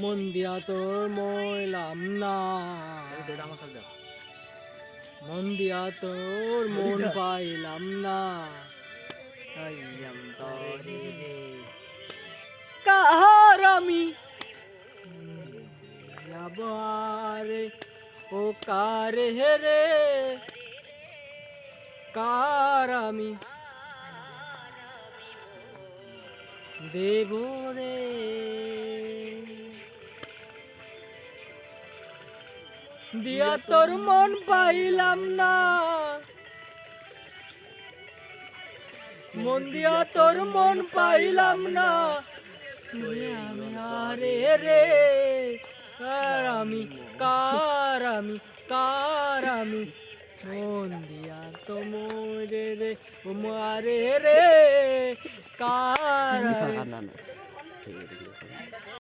মন দিয়া তোর মইলাম না। মন দিয়া তোর মন পাইলাম না। কাহার আমি? যাবারে ও কার হেরে কার আমি? দেব রে দিয়া তোর মন পাইলাম না। মন দিয়া তোর মন পাইলাম না। আমি আরে রে। কার আমি কার আমি কার আমি? মন দিয়া তো মোরে রে মারে রে। কার? না না ঠিক আছে